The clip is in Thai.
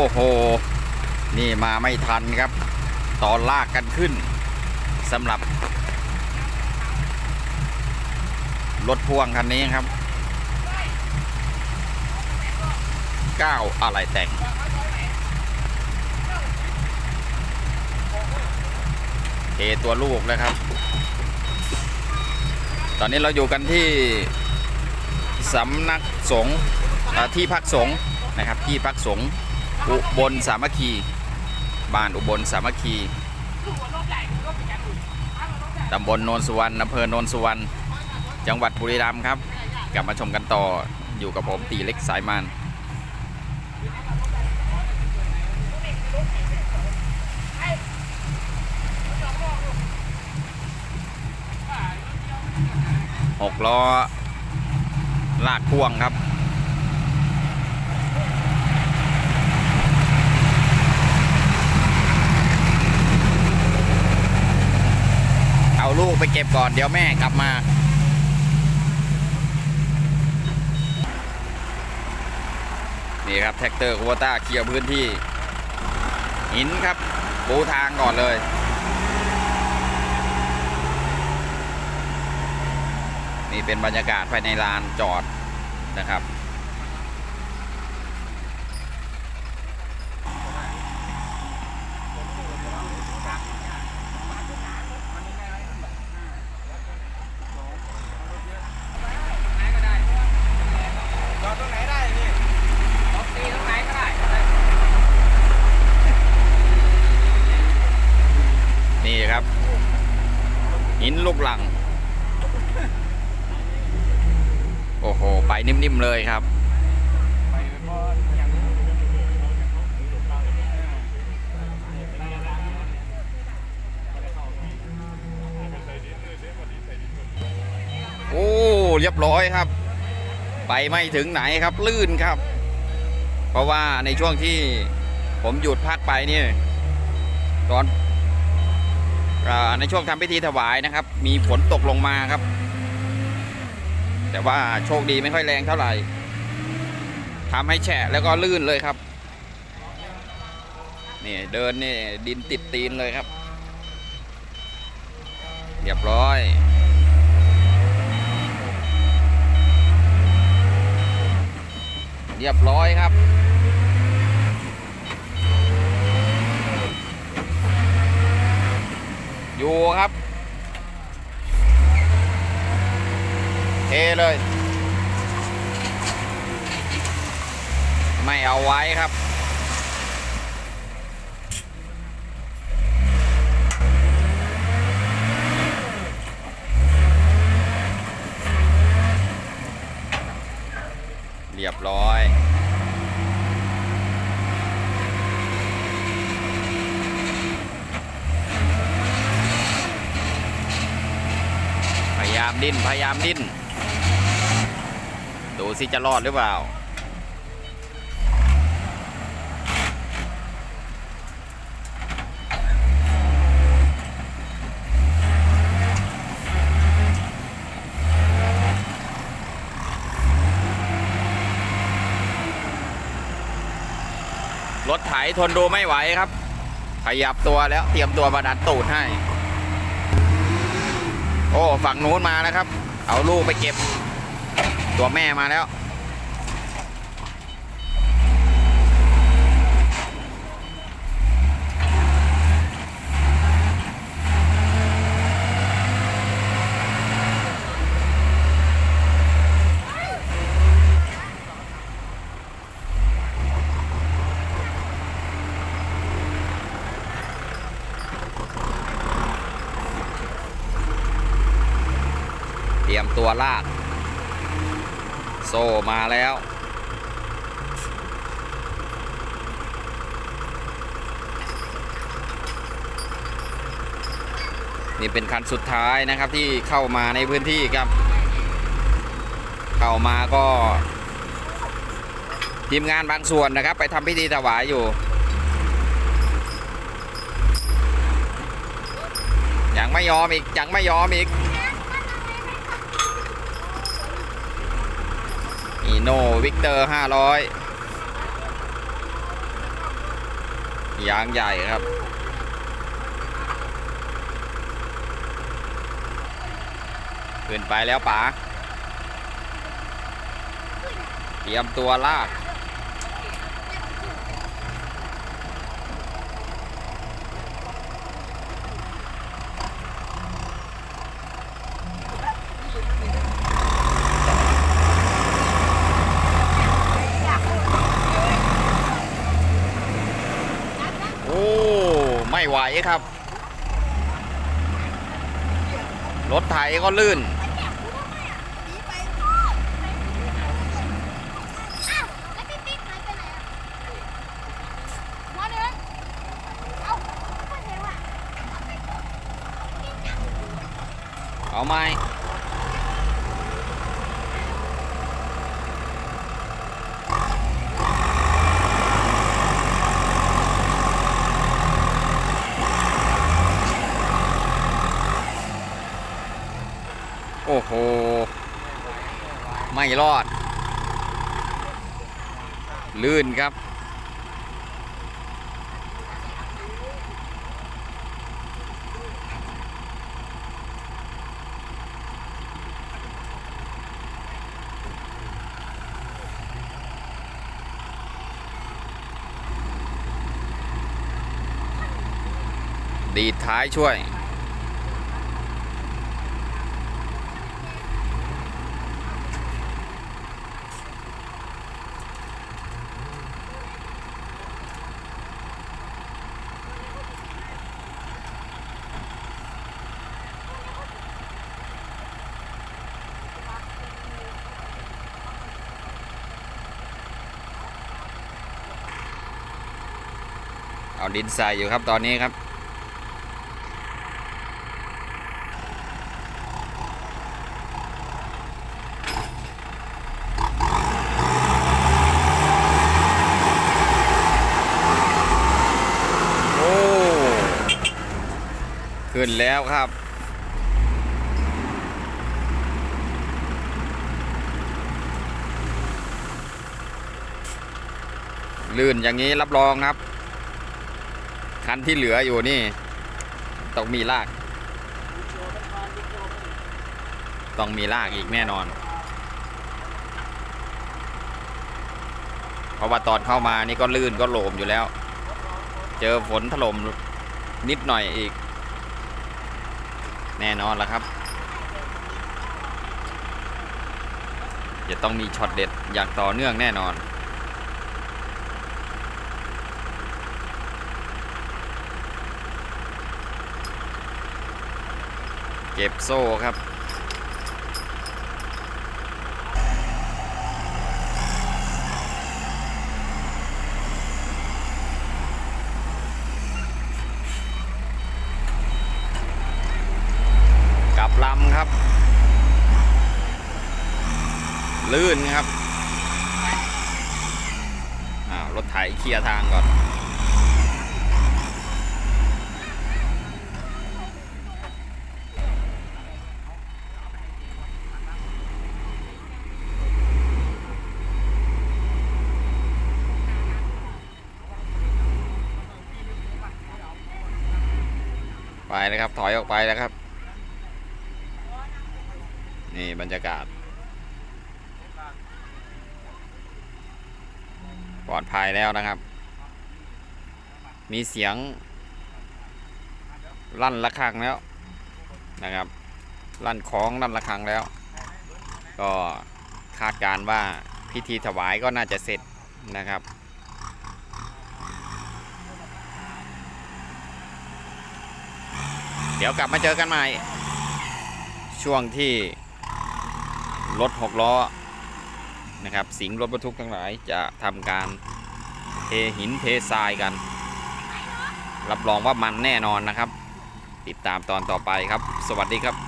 โอ้โห นี่มาไม่ทันครับ ตอนลากกันขึ้นสำหรับรถพ่วงคันนี้ครับก้าวอะไรแต่ง เทตัวลูกนะครับ ตอนนี้เราอยู่กันที่สำนักสงฆ์ที่พักสงฆ์นะครับ ที่พักสงฆ์ อุบลสามัคคีบ้านอุบลสามัคคีตำบลโนนสุวรรณอำเภอโนนสุวรรณจังหวัดบุรีรัมย์ครับกลับมาชมกันต่ออยู่กับผมตีเล็กสายมันหกล้อลากพ่วงครับ เอา ลูกไปเก็บก่อนเดี๋ยวแม่กลับมานี่ครับแท็กเตอร์โควต้าเคลียร์พื้นที่ หินครับปูทางก่อนเลย นี่เป็นบรรยากาศภายในลานจอดนะครับ จอดตรงไหนได้พี่จอดตีตรงไหนก็ได้ นี่ครับ หิน ลูกหลัง โอ้โห ไปนิ่มๆเลยครับ โอ้ เรียบร้อยครับ ไปไม่ถึงไหนครับ ลื่นครับ เพราะว่าในช่วงที่ผมหยุดพักไปนี่ตอน ในช่วงทำพิธีถวายนะครับ มีฝนตกลงมาครับ แต่ว่าโชคดีไม่ค่อยแรงเท่าไหร่ทำให้แฉะแล้วก็ลื่นเลยครับนี่เดินนี่ดินติดตีนเลยครับ เรียบร้อยเรียบร้อยครับ อยู่ครับเทเลย ไม่เอาไว้ครับ เรียบร้อย พยามดิ้น พยายามดิ้น ดูสิจะรอดหรือเปล่า รถไถทนดูไม่ไหวครับ ขยับตัวแล้วเตรียมตัวมาดันตูดให้ โอ้ฝั่งนู้นมาแล้วครับ เอาลูกไปเก็บ ตัวแม่มาแล้ว เตัวลากโซ่มาแล้ว นี่เป็นคันสุดท้ายนะครับที่เข้ามาในพื้นที่ครับ เข้ามาก็ทีมงานบางส่วนนะครับ ไปทำพิธีถวายอยู่ ยังไม่ยอมอีก ยังไม่ยอมอีก อีโนวิกเตอร์500ยางใหญ่ครับ ขึ้นไปแล้วป๋าเตรียมตัวลาก โอ้ ไม่ไหวครับ รถไถก็ลื่น เอาไหม โอ้โห ไม่รอด ลื่นครับ ดีท้ายช่วย เอาดินใส่อยู่ครับตอนนี้ครับ โอ้ ขึ้นแล้วครับลื่นอย่างนี้รับรองครับ คันที่เหลืออยู่นี่ต้องมีลาก ต้องมีลากอีกแน่นอน เพราะว่าตอนเข้ามานี่ก็ลื่นก็โหลมอยู่แล้ว เจอฝนถล่มนิดหน่อยอีก แน่นอนแล้วครับ จะต้องมีช็อตเด็ดอย่างต่อเนื่องแน่นอน เก็บโซ่ครับ กลับลำครับ ลื่นครับ อ้าว รถไถเคลียร์ทางก่อน ไปเลยครับ ถอยออกไปแล้วครับ นี่บรรยากาศ ปลอดภัยแล้วนะครับ มีเสียง ลั่นระฆังแล้วนะครับ ลั่นของลั่นระฆังแล้ว ก็คาดการว่าพิธีถวายก็น่าจะเสร็จนะครับ เดี๋ยวกลับมาเจอกันใหม่ ช่วงที่รถหกล้อนะครับ สิงรถบรรทุกทั้งหลายจะทำการเทหินเททรายกัน รับรองว่ามันแน่นอนนะครับ ติดตามตอนต่อไปครับ สวัสดีครับ